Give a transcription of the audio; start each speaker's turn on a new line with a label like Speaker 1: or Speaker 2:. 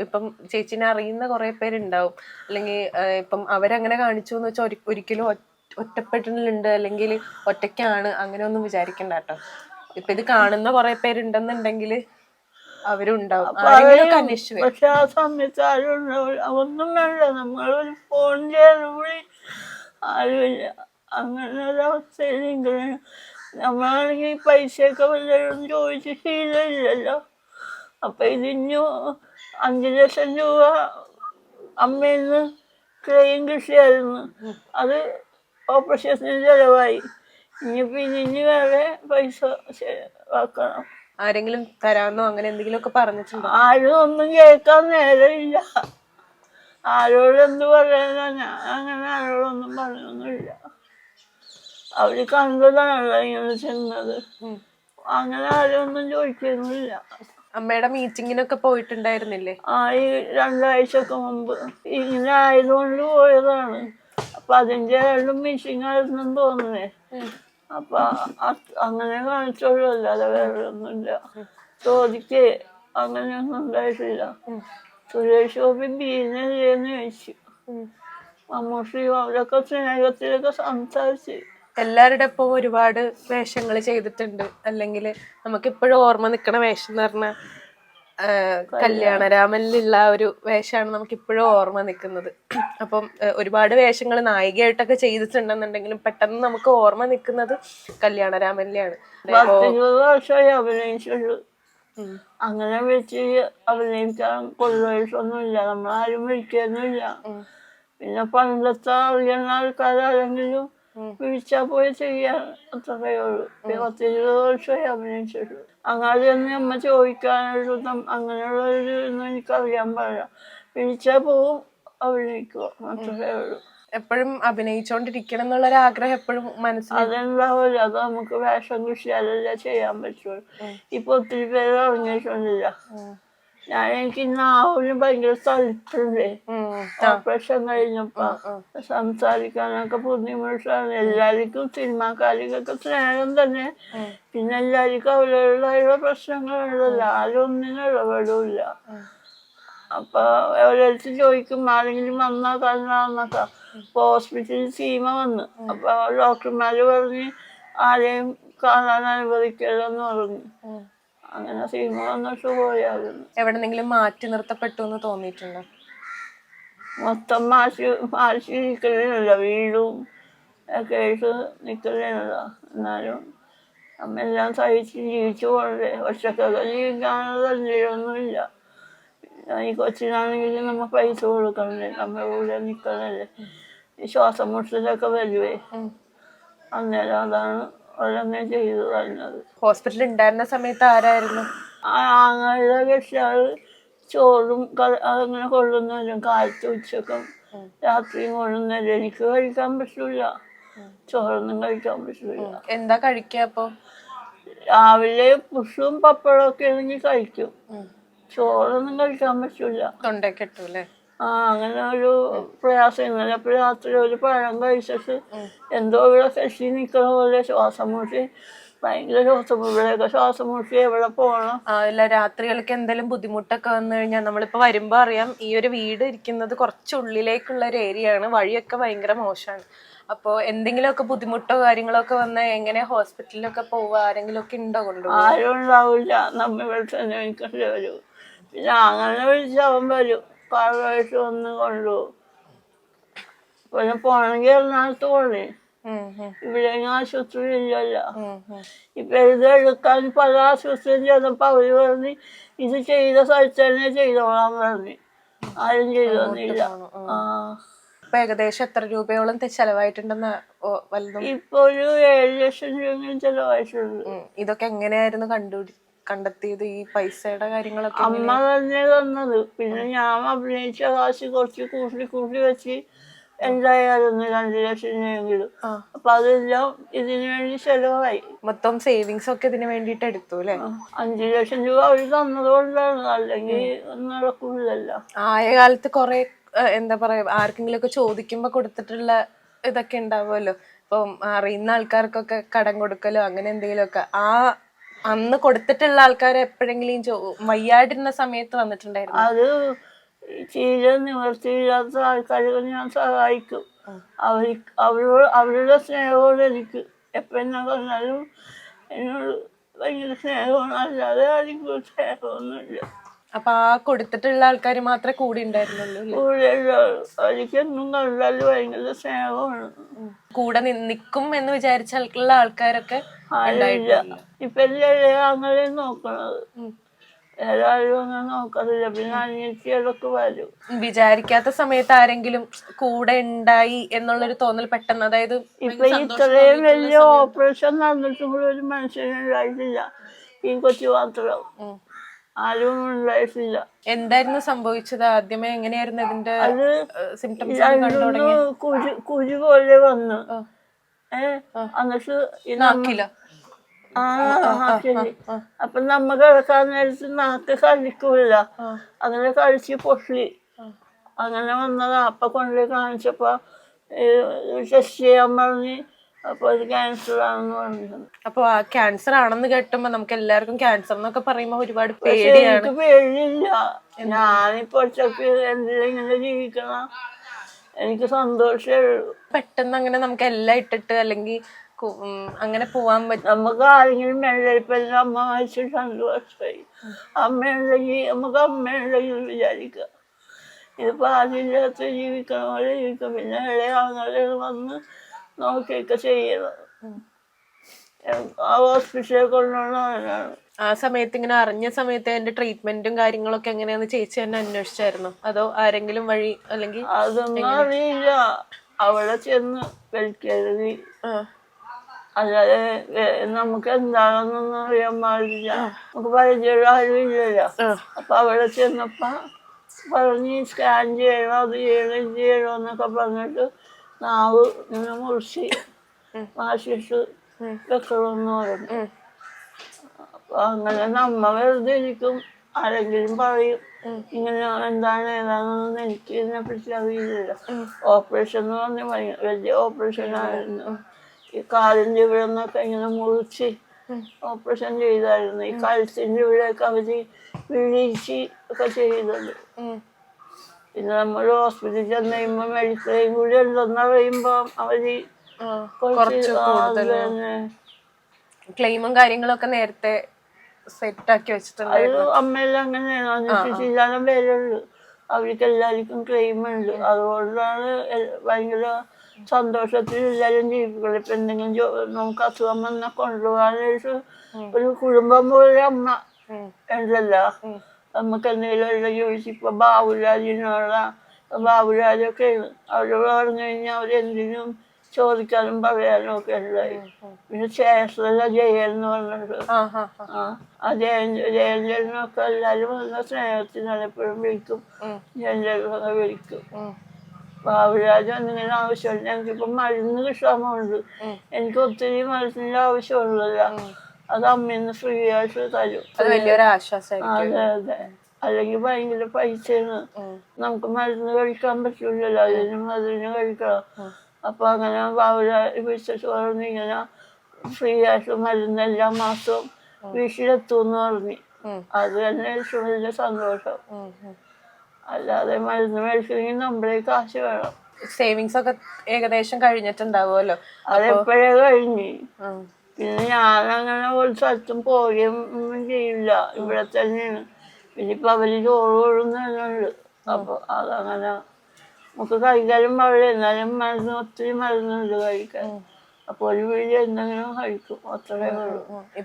Speaker 1: ഇപ്പം ചേച്ചിനെ അറിയുന്ന കുറെ പേരുണ്ടാവും. അല്ലെങ്കിൽ ഇപ്പം അവരങ്ങനെ കാണിച്ചു എന്ന് വെച്ചാൽ ഒരിക്കലും ഒറ്റ- ഒറ്റപ്പെട്ടിട്ടുണ്ട് അല്ലെങ്കിൽ ഒറ്റയ്ക്കാണ്. അങ്ങനെ ഒന്നും വിചാരിക്കണ്ട കേട്ടോ. ഇപ്പൊ ഇത് കാണുന്ന കുറെ പേരുണ്ടെന്നുണ്ടെങ്കിൽ അവരുണ്ടാവും.
Speaker 2: പക്ഷെ ആ സമയത്ത് ആരും ഒന്നും വേണ്ട. നമ്മളൊരു ഫോൺ ചെയ്യാൻ ആരുമില്ല അങ്ങനെ ഒരു അവസ്ഥയിലെങ്കിലും നമ്മളാണെങ്കിൽ പൈസയൊക്കെ വല്ലതും ചോദിച്ച് ശീലമില്ലല്ലോ. അപ്പൊ ഇതിന് അഞ്ചു ലക്ഷം രൂപ അമ്മയിൽ നിന്ന് ക്ലെയിം കൃഷിയായിരുന്നു അത് ഓപ്പറേഷന് ചെലവായി. ഇനിയിപ്പോ ഇനി വേറെ പൈസ ആക്കണം
Speaker 1: ആരെങ്കിലും തരാമെന്നോ അങ്ങനെ എന്തെങ്കിലും ഒക്കെ പറഞ്ഞിട്ടുണ്ടോ?
Speaker 2: ആരും ഒന്നും കേൾക്കാൻ നേരമില്ല. ആരോട് എന്ത് പറയാനാ? ഞാൻ അങ്ങനെ ആരോടൊന്നും പറയൊന്നുമില്ല. അവർ കണ്ടതാണല്ലോ ഇങ്ങനെ ചെന്നത്. അങ്ങനെ ആരും ഒന്നും ചോദിക്കുന്നില്ല
Speaker 1: അമ്മയുടെ മീറ്റിങ്ങിനൊക്കെ പോയിട്ടുണ്ടായിരുന്നില്ലേ?
Speaker 2: ആ ഈ രണ്ടാഴ്ചക്ക് മുമ്പ്. ഇങ്ങനെ ആയതുകൊണ്ട് പോയതാണ്. അപ്പൊ അതിന്റെ രണ്ടും മീറ്റിംഗ് ആയിരുന്നു തോന്നുന്നേ. അപ്പൊ അങ്ങനെ കാണിച്ചോളൂ അല്ലാതെ വേറെ ഒന്നുമില്ല ചോദിക്കേ അങ്ങനെയൊന്നും ഉണ്ടായിട്ടില്ല. സുരേഷ് ഗോപി ബീനല്ലേന്ന് ചോദിച്ചു. മമ്മൂഷി അവരൊക്കെ സ്നേഹത്തിലൊക്കെ സംസാരിച്ച്.
Speaker 1: എല്ലാവരുടെ ഒപ്പം ഒരുപാട് വേഷങ്ങൾ ചെയ്തിട്ടുണ്ട്. അല്ലെങ്കിൽ നമുക്ക് നമുക്കിപ്പോഴും ഓർമ്മ നിൽക്കണ വേഷം എന്ന് പറഞ്ഞാൽ കല്യാണരാമനിലുള്ള ഒരു വേഷമാണ് നമുക്കിപ്പോഴും ഓർമ്മ നിൽക്കുന്നത്. അപ്പം ഒരുപാട് വേഷങ്ങൾ നായികയായിട്ടൊക്കെ ചെയ്തിട്ടുണ്ടെന്നുണ്ടെങ്കിലും പെട്ടെന്ന് നമുക്ക് ഓർമ്മ നിൽക്കുന്നത്
Speaker 2: വർഷമായി അങ്ങനെ വെച്ച് അഭിനയിക്കാൻ കൊള്ളുവയസ്സൊന്നുമില്ല നമ്മളാരും വിളിക്കുന്നില്ല പിന്നെ പണ്ടത്തെ അറിയുന്ന ആൾക്കാരാരെങ്കിലും വിളിച്ചാൽ പോയി ചെയ്യാൻ അത്രയേ ഉള്ളൂ പത്തിരുപത് വർഷമായി അഭിനയിച്ചുള്ളൂ അങ്ങനെ തന്നെ അമ്മ ചോദിക്കാനൊരു അങ്ങനെയുള്ള ഒരു ഇതൊന്നും എനിക്കറിയാൻ പാടില്ല വിളിച്ചാൽ പോവും അഭിനയിക്കുക അത്രയേ ഉള്ളൂ
Speaker 1: എപ്പോഴും അഭിനയിച്ചോണ്ടിരിക്കണം എന്നുള്ളൊരു ആഗ്രഹം എപ്പോഴും മനസ്സിൽ.
Speaker 2: അതെന്താവില്ല അത് നമുക്ക് വേഷം കൃഷി അതെല്ലാം ചെയ്യാൻ പറ്റുള്ളൂ. ഇപ്പൊ ഒത്തിരി പേര് ഇറങ്ങിയിട്ടില്ല ഞാൻ എനിക്ക് നാവിന് ഭയങ്കര തളിപ്പുണ്ട് ഓപ്പറേഷൻ കഴിഞ്ഞപ്പോ സംസാരിക്കാനൊക്കെ ബുദ്ധിമുട്ടാണ്. എല്ലാവർക്കും സിനിമാക്കാരിക്കൊക്കെ സ്നേഹം തന്നെ. പിന്നെ എല്ലാവർക്കും അവരുടേതായുള്ള പ്രശ്നങ്ങളുണ്ടല്ലോ. ആരും ഒന്നിനും ഇടപെടില്ല. അപ്പൊ ഓരോരുത്തർ ചോദിക്കും ആരെങ്കിലും വന്നാ കണ്ടാന്നൊക്കെ അപ്പൊ ഹോസ്പിറ്റലിൽ സീമ വന്നു. അപ്പൊ ഡോക്ടർമാര് പറഞ്ഞ് ആരെയും കാണാൻ അനുവദിക്കരുതെന്ന് പറഞ്ഞു. അങ്ങനെ സിനിമ വന്നിട്ട് പോയായിരുന്നു.
Speaker 1: എവിടെന്നെങ്കിലും മാറ്റി നിർത്തപ്പെട്ടു എന്ന് തോന്നിയിട്ടുണ്ടോ?
Speaker 2: മൊത്തം മാറ്റി മാറ്റി നിൽക്കലില്ല വീടും ഒക്കെ ആയിട്ട് നിൽക്കലില്ല എന്നാലും അമ്മയെല്ലാം സഹിച്ച് ജീവിച്ചു പോകണ്ടേ. ഒറ്റക്കൊക്കെ ജീവിക്കാനുള്ള തല്ലിയൊന്നുമില്ല ഈ കൊച്ചിനാണെങ്കിലും നമ്മൾ പൈസ കൊടുക്കണ്ടേ? നമ്മുടെ കൂടെ നിൽക്കണല്ലേ ഈ ശ്വാസം മുട്ടലൊക്കെ വരുവേ. അന്നേരം അതാണ് ഓരോന്നെ ചെയ്തു തന്നത്
Speaker 1: ഹോസ്പിറ്റലിൽ ഉണ്ടായിരുന്ന സമയത്ത് ആരായിരുന്നു?
Speaker 2: ആങ്ങളുടെ ചോറും അങ്ങനെ അതങ്ങനെ കൊള്ളുന്നവരും കാലത്ത് ഉച്ചക്കും രാത്രിയും കൊള്ളുന്നവരും എനിക്ക് കഴിക്കാൻ പറ്റൂല. ചോറൊന്നും കഴിക്കാൻ പറ്റില്ല
Speaker 1: എന്താ കഴിക്കുക അപ്പൊ?
Speaker 2: രാവിലെ പുഷും പപ്പടവും ഒക്കെ ആണെങ്കിൽ കഴിക്കും. ചോറൊന്നും കഴിക്കാൻ പറ്റൂല.
Speaker 1: തൊണ്ടയൊക്കെ ഇട്ടു അല്ലേ
Speaker 2: ആ അങ്ങനെ ഒരു പ്രയാസം ഇന്നലെ രാത്രി ഒരു പഴം കഴിച്ചിട്ട് എന്തോ ഇവിടെ കശി നിൽക്കണ പോലെ ശ്വാസം മുട്ടി ഭയങ്കര ശ്വാസം ഇവിടെയൊക്കെ ശ്വാസം മുട്ടി എവിടെ പോകണം
Speaker 1: ആ ഇല്ല രാത്രികൾക്ക് എന്തെങ്കിലും ബുദ്ധിമുട്ടൊക്കെ വന്നു കഴിഞ്ഞാൽ നമ്മളിപ്പോ വരുമ്പോ അറിയാം ഈ ഒരു വീട് ഇരിക്കുന്നത് കുറച്ച് ഉള്ളിലേക്കുള്ള ഒരു ഏരിയ ആണ്. വഴിയൊക്കെ ഭയങ്കര മോശമാണ്. അപ്പോൾ എന്തെങ്കിലുമൊക്കെ ബുദ്ധിമുട്ടോ കാര്യങ്ങളോ ഒക്കെ വന്നാൽ എങ്ങനെ ഹോസ്പിറ്റലിലൊക്കെ പോവുക ആരെങ്കിലും ഒക്കെ ഉണ്ടോ കൊണ്ടുപോകും
Speaker 2: ആരും ഉണ്ടാവില്ല. നമ്മൾ ഇവിടെ തന്നെ എനിക്കല്ലേ വരൂ. പിന്നെ അങ്ങനെ വിളിച്ച് അവൻ വരും. കാറുമായിട്ട് വന്ന് കൊണ്ടുപോകും പിന്നെ പോണെങ്കിൽ എറണാകുളത്ത് പോണേ ഇവിടെ ആശുപത്രി ഇല്ലല്ലോ ഇപ്പൊ ഇത് എടുക്കാൻ പല ആശുപത്രിയും ചെന്നപ്പോ അവർ പറഞ്ഞ് ഇത് ചെയ്ത സ്ഥലത്ത് തന്നെ ചെയ്തോളാൻ പറഞ്ഞു. ആരും ചെയ്തോന്നില്ല. ആ.
Speaker 1: ഇപ്പൊ ഏകദേശം എത്ര രൂപയോളം ചെലവായിട്ടുണ്ടെന്ന്
Speaker 2: ഇപ്പൊ ഒരു ഏഴ് ലക്ഷം രൂപ ചെലവായിട്ടുണ്ട്.
Speaker 1: ഇതൊക്കെ എങ്ങനെയായിരുന്നു കണ്ടുപിടി കണ്ടെത്തിയത് ഈ പൈസയുടെ കാര്യങ്ങളൊക്കെ
Speaker 2: അമ്മ തന്നെ തന്നത്. പിന്നെ ഞാൻ അഭിനയിച്ച കാശ് കുറച്ച് കൂട്ടി കൂട്ടി വെച്ച് എന്തായാലും രണ്ട് ലക്ഷം രൂപയെങ്കിലും അപ്പൊ അതെല്ലാം ഇതിനു വേണ്ടി ചെലവായി.
Speaker 1: മൊത്തം സേവിങ്സ് ഒക്കെ ഇതിനു വേണ്ടിട്ട് എടുത്തു അല്ലെ?
Speaker 2: അഞ്ചു ലക്ഷം രൂപ അവർ തന്നതുകൊണ്ടാണ് അല്ലെങ്കിൽ നടക്കൂലല്ലോ.
Speaker 1: ആയ കാലത്ത് കുറെ എന്താ പറയാ ആർക്കെങ്കിലും ഒക്കെ ചോദിക്കുമ്പോ കൊടുത്തിട്ടുള്ള ഇതൊക്കെ ഉണ്ടാവുമല്ലോ. ഇപ്പം അറിയുന്ന ആൾക്കാർക്കൊക്കെ കടം കൊടുക്കലോ അങ്ങനെ എന്തെങ്കിലുമൊക്കെ. ആ അന്ന് കൊടുത്തിട്ടുള്ള ആൾക്കാർ എപ്പോഴെങ്കിലും വയ്യാണ്ടിരുന്ന സമയത്ത് വന്നിട്ടുണ്ടായിരുന്നു?
Speaker 2: അത് തീരെ നിവർത്തിയില്ലാത്ത ആൾക്കാരെ ഞാൻ സഹായിക്കും. അവർ അവരോട് അവരുടെ സ്നേഹമാണ് എനിക്ക്. എപ്പോഴും ഞാൻ പറഞ്ഞാലും എന്നോട് ഭയങ്കര സ്നേഹമാണ്. അല്ലാതെ ആരും സ്നേഹമൊന്നുമില്ല.
Speaker 1: അപ്പൊ ആ കൊടുത്തിട്ടുള്ള ആൾക്കാർ മാത്രമേ കൂടി ഉണ്ടായിരുന്നുള്ളൂ
Speaker 2: എന്നും കണ്ടാൽ ഭയങ്കര സ്നേഹമാണ്.
Speaker 1: കൂടെ നിൽക്കും നിക്കും എന്ന് വിചാരിച്ചുള്ള ആൾക്കാരൊക്കെ
Speaker 2: ഇപ്പൊ അങ്ങനെ നോക്കണത്. ആരും അങ്ങനെ നോക്കാറില്ല. പിന്നെ അനിയത്തികളൊക്കെ വരും.
Speaker 1: വിചാരിക്കാത്ത സമയത്ത് ആരെങ്കിലും കൂടെ ഉണ്ടായി എന്നുള്ളൊരു തോന്നൽ പെട്ടെന്ന് അതായത്
Speaker 2: ഇപ്പൊ ഇത്രയും വലിയ ഓപ്പറേഷൻ നടന്നിട്ടും കൂടി ഒരു മനുഷ്യനുണ്ടായിട്ടില്ല. ഈ കൊച്ചു മാത്രം. ആരും ഉണ്ടായിട്ടില്ല.
Speaker 1: എന്തായിരുന്നു സംഭവിച്ചത്? ആദ്യമേ എങ്ങനെയായിരുന്നു ഇതിന്റെ സിംറ്റംസ്
Speaker 2: കുരു കുരു പോലെ വന്നു. ഏ എന്നിട്ട് ഈ ആ ആ, ശരി അപ്പൊ നമ്മ കിടക്കാൻ നേരത്ത് നാക്ക് കഴിക്കൂല അങ്ങനെ കഴിച്ച് പൊട്ടി. അങ്ങനെ വന്നതാ. അപ്പൊ കൊണ്ടുപോയി കാണിച്ചപ്പോ ടെസ്റ്റ് ചെയ്യാൻ പറഞ്ഞ് അപ്പൊ അത് ക്യാൻസർ ആണെന്ന് പറഞ്ഞു
Speaker 1: അപ്പൊ ആ ക്യാൻസർ ആണെന്ന് കേട്ടുമ്പോ നമുക്ക് എല്ലാവർക്കും ക്യാൻസർ എന്നൊക്കെ പറയുമ്പോ ഒരുപാട് പേടിയാണ്
Speaker 2: എനിക്ക് പേടിയില്ല. ഞാനിപ്പോ ഒറ്റയ്ക്ക് ജീവിക്കണം? എനിക്ക് സന്തോഷമേ ഉള്ളൂ.
Speaker 1: പെട്ടെന്ന് അങ്ങനെ നമുക്ക് എല്ലാം ഇട്ടിട്ട് അല്ലെങ്കിൽ കു- ഉം, അങ്ങനെ പോവാൻ പറ്റും
Speaker 2: നമുക്ക് ആരെങ്കിലും എന്റെ അമ്മ മരിച്ചിട്ട് രണ്ട് വർഷമായി അമ്മയുണ്ടെങ്കിൽ നമുക്ക് അമ്മയുണ്ടെങ്കിൽ വിചാരിക്കുക ഇതിപ്പോ ആദ്യമില്ലാത്ത ജീവിക്കണ പോലെ ജീവിക്കാം പിന്നെ ഇളയാളുകൾ വന്ന് നോക്കിയൊക്കെ ചെയ്യുന്നത്. ആ ഹോസ്പിറ്റലിൽ കൊണ്ടുപോകണവരാണ്
Speaker 1: ആ സമയത്ത് ഇങ്ങനെ അറിഞ്ഞ സമയത്ത് എന്റെ ട്രീറ്റ്മെന്റും കാര്യങ്ങളൊക്കെ എങ്ങനെയാന്ന് ചേച്ചി തന്നെ അന്വേഷിച്ചായിരുന്നു. അതോ ആരെങ്കിലും വഴി അല്ലെങ്കിൽ
Speaker 2: അതൊന്നും അറിയില്ല. അവിടെ ചെന്ന്
Speaker 1: കഴിക്കരുത്
Speaker 2: അല്ലാതെ നമുക്ക് എന്താണെന്നൊന്നും അറിയാൻ പാടില്ല. നമുക്ക് പരിചയം ആരും ഇല്ലല്ലോ
Speaker 1: ആ.
Speaker 2: അപ്പൊ അവിടെ ചെന്നപ്പോ പറഞ്ഞ് സ്കാൻ ചെയ്യണോ അത് ചെയ്യണം ഇത് ചെയ്യണോ എന്നൊക്കെ പറഞ്ഞിട്ട് നാവ് ഇങ്ങനെ മുറിച്ച് വാശിച്ച് വെക്കണമെന്ന് പറഞ്ഞു. അങ്ങനെ നമ്മ വെറുതെ ഇരിക്കും. ആരെങ്കിലും പറയും ഇങ്ങനെ എന്താണ് ഏതാണെന്ന് എനിക്ക് ഇതിനെ പറ്റി അറിയില്ല ഓപ്പറേഷൻ എന്ന് പറഞ്ഞ വലിയ ഓപ്പറേഷൻ ആയിരുന്നു. ഈ കാലിന്റെ ഇവിടെ നിന്നൊക്കെ ഇങ്ങനെ മുറിച്ച് ഓപ്പറേഷൻ ചെയ്തായിരുന്നു. ഈ കഴുത്തിന്റെ ഇവിടെയൊക്കെ അവർ വിഴിച്ച് ഒക്കെ ചെയ്തത്. പിന്നെ നമ്മൾ ഹോസ്പിറ്റലിൽ ചെന്ന് കഴിയുമ്പോൾ മെഡിക്കലും കൂടി ഉണ്ടെന്ന് കുറച്ച്
Speaker 1: കൂടുതൽ
Speaker 2: പിന്നെ
Speaker 1: ക്ലെയിമും കാര്യങ്ങളൊക്കെ നേരത്തെ സെറ്റ് ആക്കി വെച്ചിട്ടുണ്ടായിരുന്നു.
Speaker 2: അത് അമ്മയെല്ലാം അങ്ങനെയാണ് പേരുള്ളൂ. അവർക്ക് എല്ലാവർക്കും ക്ലെയിം ഉണ്ട് അതുകൊണ്ടാണ് ഭയങ്കര സന്തോഷത്തിൽ എല്ലാവരും ജീവിക്കുന്നത് ഇപ്പൊ എന്തെങ്കിലും നമുക്ക് അസുഖം വന്നാൽ കൊണ്ടുപോകാനായിട്ട് ഒരു കുടുംബം പോലെ അമ്മ ഉണ്ടല്ലോ. നമുക്ക് എന്തെങ്കിലും ചോദിച്ചിപ്പോ ബാബുരാജിനോട ബാബുരാജൊക്കെ അവരോട് പറഞ്ഞു കഴിഞ്ഞാൽ അവരെന്തിനും ചോദിക്കാനും പറയാനും ഒക്കെ ഉണ്ടായി. പിന്നെ ശേഷം ജയൽ എന്ന് പറഞ്ഞിട്ട്.
Speaker 1: ആ
Speaker 2: ജയൻ ജയഞ്ചലിനൊക്കെ എല്ലാവരും വന്ന സ്നേഹത്തിനാണ് എപ്പോഴും വിളിക്കും. ജയഞ്ചലിനൊക്കെ വിളിക്കും. ബാബുരാജ് എന്തെങ്കിലും ആവശ്യമുണ്ട്. ഞങ്ങൾക്കിപ്പോ മരുന്ന് ക്ഷാമമുണ്ട് എനിക്ക് ഒത്തിരി മരുന്നിന്റെ ആവശ്യമുള്ളതല്ല അത് അമ്മയിന്ന് ഫ്രീ ആയിട്ട് തരും.
Speaker 1: അത് വലിയൊരു ആശ്വാസമായിരിക്കും
Speaker 2: അതെ അതെ. അല്ലെങ്കിൽ ഭയങ്കര പൈസയാണ്. നമുക്ക് മരുന്ന് കഴിക്കാൻ പറ്റൂലല്ലോ. അതിന് മരുന്ന് കഴിക്കണം. അപ്പൊ അങ്ങനെ ബാബുരാ വിളിച്ചിട്ട് പറഞ്ഞു ഇങ്ങനെ ഫ്രീ ആയിട്ട് മരുന്ന് എല്ലാ മാസവും വീട്ടിലെത്തുമെന്ന് പറഞ്ഞു. അത് തന്നെ ഏറ്റവും വലിയ സന്തോഷം. അല്ലാതെ മരുന്ന് മേടിക്കണമെങ്കിൽ നമ്മളെ കാശ് വേണം.
Speaker 1: സേവിങ്സ് ഒക്കെ ഏകദേശം കഴിഞ്ഞിട്ടുണ്ടാവുമല്ലോ.
Speaker 2: അതെപ്പോഴേ കഴിഞ്ഞു. പിന്നെ ഞാൻ അങ്ങനെ ഒരു സ്ഥലത്തും പോവുകയും ഒന്നും ചെയ്യില്ല. ഇവിടെ തന്നെയാണ്. പിന്നെ ഇപ്പൊ അവർ ചോറ് കൊള്ളുന്നുണ്ട് അപ്പൊ അതങ്ങനെ നമുക്ക് കഴിക്കാനും പാടില്ല. എന്നാലും മരുന്ന് ഒത്തിരി മരുന്നുണ്ട് കഴിക്കാൻ. അപ്പൊ ഒരു വീട് എന്തെങ്കിലും കഴിക്കും. അത്രേ ഉള്ളൂ.